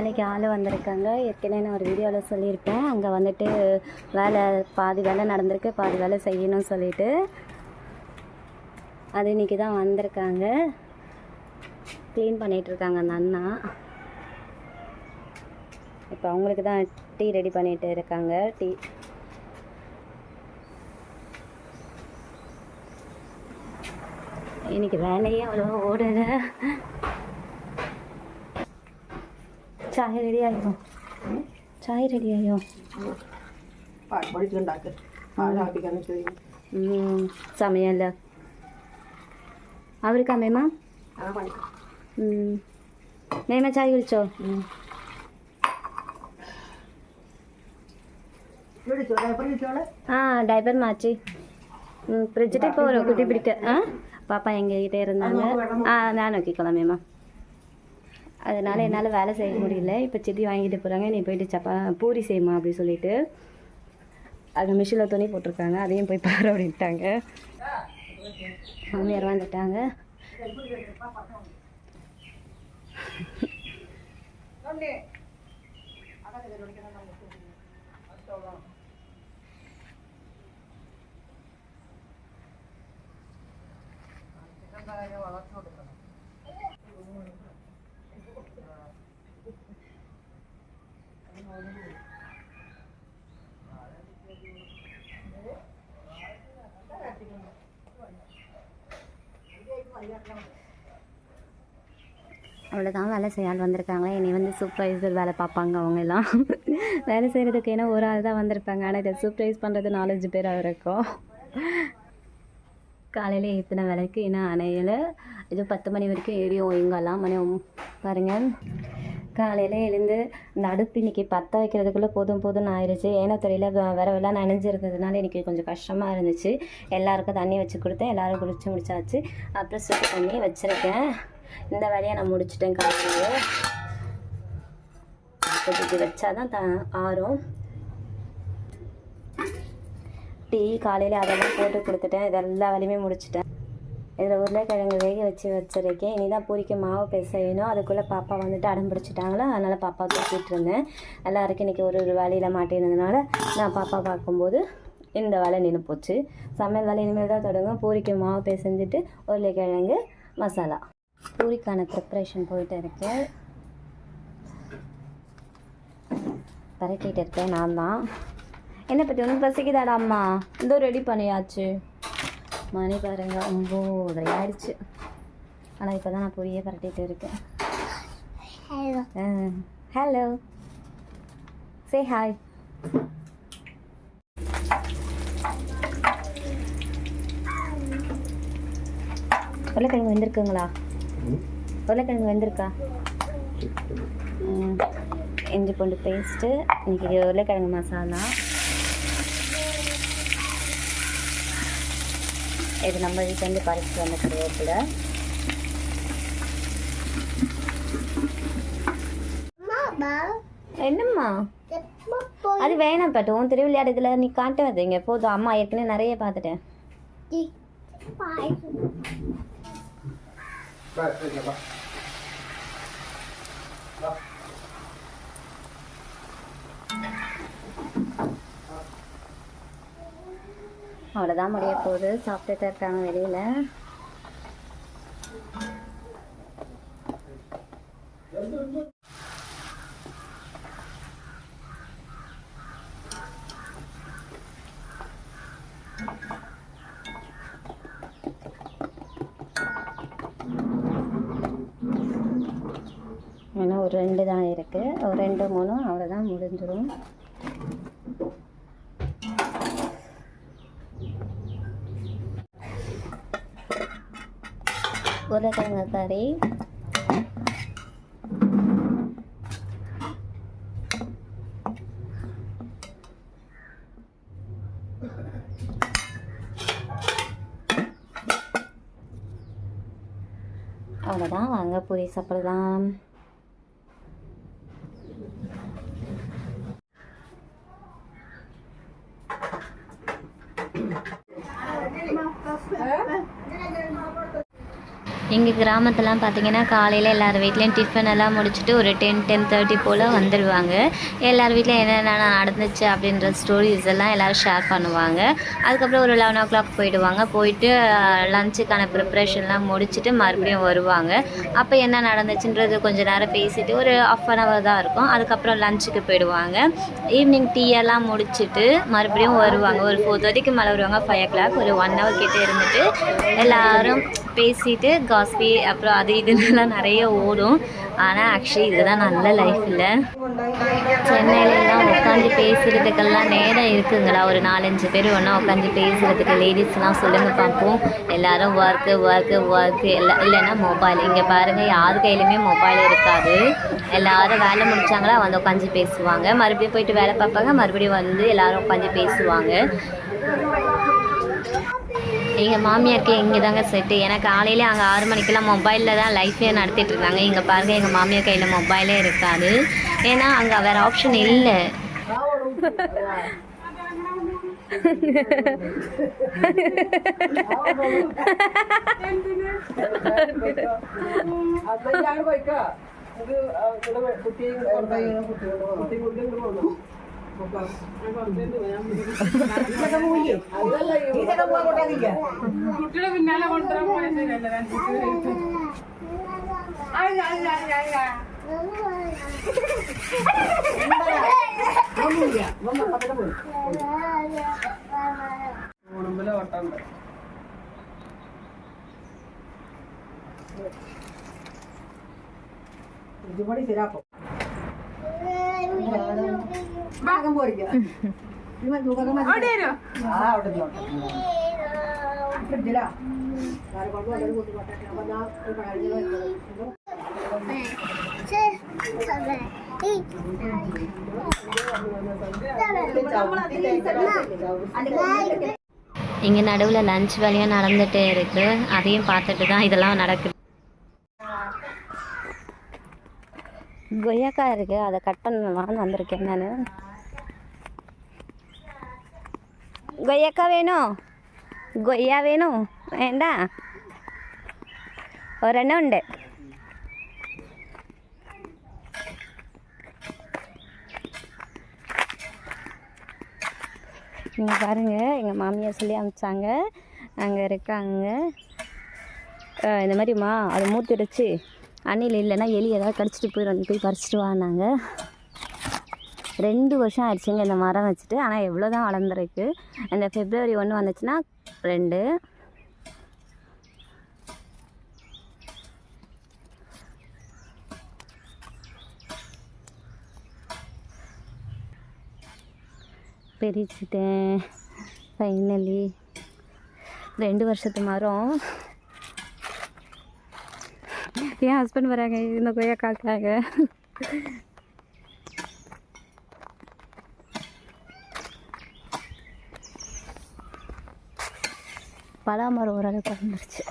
வேலைக்கு ஆள் வந்திருக்காங்க. ஏற்கனவே நான் ஒரு வீடியோவில் சொல்லியிருப்பேன். அங்கே வந்துட்டு வேலை பாதி வேலை நடந்திருக்கு பாதி வேலை செய்யணும்னு சொல்லிட்டு. அது இன்னைக்கு தான் வந்திருக்காங்க. க்ளீன் பண்ணிகிட்டு இருக்காங்க அந்த அண்ணா. இப்போ அவங்களுக்கு தான் டீ ரெடி பண்ணிகிட்டு இருக்காங்க. டீ. இன்றைக்கி வேலையே அவ்வளோ ஓடலை. ചായ റെഡിയായോ ചായ റെഡിയായോ പാൽ പൊടിച്ചുണ്ടാക്ക് പാലാപ്പിക്കാൻ ചെയ്യും ഉം, സമയമല്ല അവർക്ക് അമ്മേമ്മ ആ പണിക്ക് ഉം. മേമ ചായ കുടിച്ചോ വിളിച്ചോ പേപ്പർ വിളിച്ചോളെ ஆ டைப்பர் மாற்றி ம் ஃப்ரிட்ஜிட்டு இப்போ ஒரு குட்டி பிடிக்க ஆ பாப்பா எங்ககிட்ட இருந்தாங்க ஆ நான் நோக்கிக்கலாம் மேமா அதனால என்னால் வேலை செய்ய முடியல. இப்போ சித்தி வாங்கிட்டு போகிறாங்க நீ போயிட்டு சப்பா பூரி செய்யுமா அப்படி சொல்லிட்டு. அங்கே மிஷினில் துணி போட்டிருக்காங்க. அதையும் போய் பாரு அப்படின்ட்டாங்க. மாமியார் வந்துட்டாங்க. அவ்வளோதான் வேலை செய்ய ஆள் வந்திருக்காங்க வந்து சூப்பர்வைசர் வேலை பார்ப்பாங்க அவங்க எல்லாம் வேலை செய்கிறதுக்கு ஏன்னா ஒரு ஆள் தான் வந்திருப்பாங்க. ஆனால் இதை சூப்பர்வைஸ் பண்ணுறது நாலஞ்சு பேர் இருக்கும். காலையில் எத்தனை வேலைக்கு இன்னும் அணையில். இது பத்து மணி வரைக்கும் ஏறியும் இங்கெல்லாம். மணி பாருங்கள் காலையில் எழுந்து இந்த அடுப்பு இன்னைக்கு பற்ற வைக்கிறதுக்குள்ளே போதும் போதும்னு ஆயிடுச்சு ஏன்னா தெரியல வரவெல்லாம் நனைஞ்சிருந்ததுனால இன்றைக்கி கொஞ்சம் கஷ்டமாக இருந்துச்சு. எல்லாருக்கும் தண்ணி வச்சு கொடுத்தேன். எல்லாரும் குளிச்சு முடிச்சாச்சு. அப்புறம் சுடு தண்ணி வச்சுருக்கேன். இந்த வேலையை நான் முடிச்சிட்டேன் காலையிலேயே. வச்சா தான் த ஆறும். டீ காலையில் அதெல்லாம் போட்டு கொடுத்துட்டேன். இது எல்லா வேலையுமே முடிச்சிட்டேன். இதில் உருளைக்கிழங்கு வேக வச்சு வச்சிருக்கேன். இனி தான் பூரிக்கு மாவு பிசையணும். அதுக்குள்ளே பாப்பா வந்துட்டு அடம் பிடிச்சிட்டாங்களோ? அதனால் பாப்பா தூக்கிட்டு இருந்தேன். எல்லாருக்கும் இன்றைக்கி ஒரு ஒரு வேலையில் மாட்டினதுனால நான் பாப்பா பார்க்கும்போது இந்த வேலை நின்று போச்சு. சமையல் வேலை இனிமேல் தான் தொடங்கும். பூரிக்கு மாவு பிசைஞ்சிட்டு உருளைக்கிழங்கு மசாலா. பூரிக்கான ப்ரிப்ரேஷன் போயிட்டு இருக்கேன் பரட்டிகிட்டு இருக்கேன் நான் தான். என்ன பற்றி ஒன்றும் பசிக்குதாடா அம்மா? இதோ ரெடி பண்ணியாச்சு. மணி பாருங்க. ஒம்பது ஆயிடுச்சு ஆனால் இப்போ தான் நான் பொரியே பரட்டிட்டு இருக்கேன். ஹலோ சே ஹாய் உருளைக்கிழங்கு வந்திருக்குங்களா? உருளைக்கிழங்கு வந்திருக்கா? இஞ்சி பூண்டு பேஸ்ட்டு இன்னைக்கு உருளைக்கிழங்கு மசாலா. இது நம்ம வீட்டிலேருந்து பறிச்சுட்டு வந்த கருவேப்பிலை. என்னம்மா? அது வேணாம் பட்டு. உன் திருவிளையாடுறதுல நீ காட்டாதீங்க போதும். அம்மா ஏற்கனவே நிறைய பார்த்துட்டேன். அவ்வளோதான் முடிய போகுது. சாப்பிட்டுட்டு இருக்காங்க வெளியில். ஏன்னா ஒரு ரெண்டு தான் இருக்குது ஒரு ரெண்டு மூணு அவ்வளோதான் முடிஞ்சிடும் உருளைக்கிழங்கு கறி அவ்வளோதான் வாங்க பூரி சாப்பிடலாம். எங்கள் கிராமத்துலாம் பார்த்திங்கன்னா காலையில் எல்லார் வீட்லேயும் டிஃபன் எல்லாம் முடிச்சுட்டு ஒரு டென் டென் தேர்ட்டி போல் வந்துடுவாங்க எல்லார் வீட்லேயும் என்னென்ன நடந்துச்சு அப்படின்ற ஸ்டோரிஸ் எல்லாம் எல்லோரும் ஷேர் பண்ணுவாங்க. அதுக்கப்புறம் ஒரு லெவன் ஓ கிளாக் போயிடுவாங்க. போயிட்டு லஞ்சுக்கான ப்ரிப்ரேஷன்லாம் முடிச்சுட்டு மறுபடியும் வருவாங்க. அப்போ என்ன நடந்துச்சுன்றது கொஞ்சம் நேரம் பேசிட்டு ஒரு ஆஃப் அன் ஹவர் தான் இருக்கும். அதுக்கப்புறம் லஞ்சுக்கு போயிடுவாங்க. ஈவினிங் டீ எல்லாம் முடிச்சுட்டு மறுபடியும் வருவாங்க. ஒரு ஃபோர் தேர்ட்டிக்கு மேலே வருவாங்க. ஃபைவ் ஓ கிளாக் ஒரு ஒன் ஹவர் கிட்டே இருந்துட்டு எல்லோரும் பேசிட்டு காஸ்பி அப்புறம் அது இதுலாம் நிறைய ஓடும். ஆனால் ஆக்சுவலி இதுதான் நல்ல லைஃப் இல்லை சென்னையிலலாம் உட்காந்து பேசுகிறதுக்கெல்லாம் நேரம் இருக்குங்களா ஒரு நாலஞ்சு பேர் ஒன்றா உட்காந்து பேசுகிறதுக்கு லேடிஸ்லாம் சொல்லுங்கள் பார்ப்போம் எல்லோரும் ஒர்க்கு ஒர்க்கு ஒர்க்கு எல்லாம் இல்லைன்னா மொபைல் இங்கே பாருங்கள் யார் கையிலுமே மொபைல் இருக்காது. எல்லாரும் வேலை முடித்தாங்களா வந்து உட்காந்து பேசுவாங்க. மறுபடியும் போயிட்டு வேலை பார்ப்பாங்க. மறுபடியும் வந்து எல்லோரும் உட்காந்து பேசுவாங்க. எங்கள் மாமியாருக்கு இங்கே தாங்க செட்டு ஏன்னா காலையில் அங்கே ஆறு மணிக்கெல்லாம் மொபைலில் தான் லைஃபே நடத்திட்டு இருந்தாங்க இங்கே பாருங்கள் எங்கள் மாமியார் கையில் மொபைலே இருக்காது ஏன்னா அங்கே வேறு ஆப்ஷன் இல்லை ഇതുകൂടി ശരിയാക്കും കുട്ടിയുടെ പിന്നാലെ കൊണ്ടുവരാൻ പോയതല്ലേ ഉടുമ്പിലെ ഓട്ടമുണ്ട് ഒരുപാട് ശരാപ്പം അപ്പൊ ഞാൻ കഴിഞ്ഞ இங்கே நடுவில் லஞ்ச் வேலையும் நடந்துகிட்டே இருக்குது அதையும் பார்த்துட்டு தான் இதெல்லாம் நடக்குது கொய்யாக்காய் இருக்குது அதை கட் பண்ணலாம்னு வந்திருக்கேன் நான் கொய்யாக்காய் வேணும் கொய்யா வேணும் வேண்டா ഒരെണ്ണം ഉണ്ട് இங்கே பாருங்கள் எங்கள் மாமியார் சொல்லி அனுப்பிச்சாங்க அங்கே இருக்காங்க அஹ் இந்த மாதிரிம்மா அது மூத்திடுச்சு அணில் இல்லைன்னா எலி ஏதாவது கடிச்சிட்டு போயிடும் போய் பறிச்சிட்டு வானாங்க ரெண்டு வருஷம் ஆயிடுச்சுங்க இந்த மரம் வச்சுட்டு. ஆனால் எவ்வளோ தான் வளர்ந்துருக்கு. இந்த ஃபெப்ரவரி ஒன்று வந்துச்சுன்னா ரெண்டு. பிரிச்சுட்டேன். ஃபைனலி ரெண்டு வருஷத்து மரம். என் ஹஸ்பண்ட் வராங்க. இந்த கொய்யாக்காக்காக பலாமரம் ஓரளவுக்கு வந்துருச்சு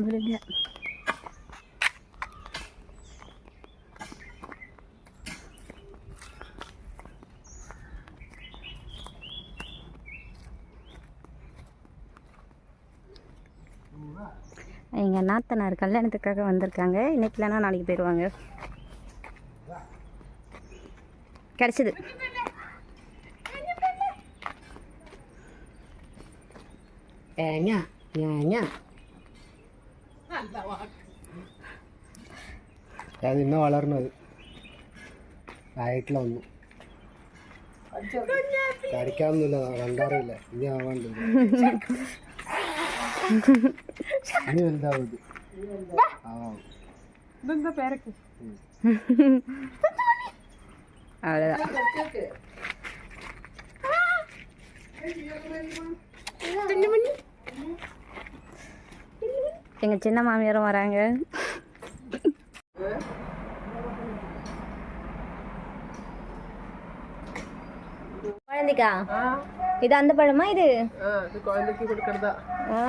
முருங்க எங்கள் நாத்தனார் கல்யாணத்துக்காக வந்திருக்காங்க. இன்னைக்கு இல்லைன்னா நாளைக்கு போயிடுவாங்க. கிடச்சிது. തേങ്ങ ഞാഞ്ഞ അത് ഇന്ന വളർന്നത് ആയിട്ടില്ല ഒന്നും കടിക്കാനൊന്നുമില്ല കണ്ടറിയില്ല ഇനി ആവാണ്ട് ഇനി വലുതാവും ഇത് ആവാം அவ்வளோதான் எங்கள் சின்ன மாமியாரும் வராங்க குழந்தைக்கா இது அந்த பழமா இது കുഴമ്പക്ക് കൊടുക്കണതാ ஆ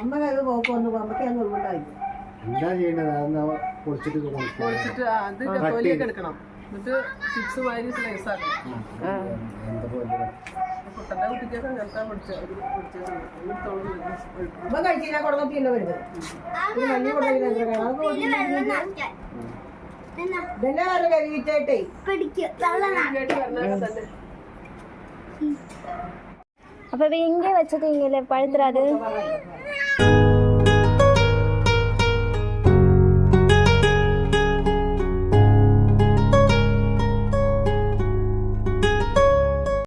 അമ്മ അത് പോക്ക് വന്ന് പോകുമ്പോഴേ അന്ന് ഉൾണ്ടായി എന്താ ചെയ്യേണ്ടത് അതൊന്ന് പൊളിച്ചിട്ട് കൊടുക്കും അത് തൊലിയൊക്കെ എടുക്കണം എന്നിട്ട് ചിപ്സ് വാരി സ്ലൈസ് കുട്ടന്റെ കുട്ടിക്കൊക്കെ അങ്ങനത്തെ അപ്പൊ ഇങ്ങനെ വെച്ചത് ഇങ്ങനെ പഴുത്തരാത്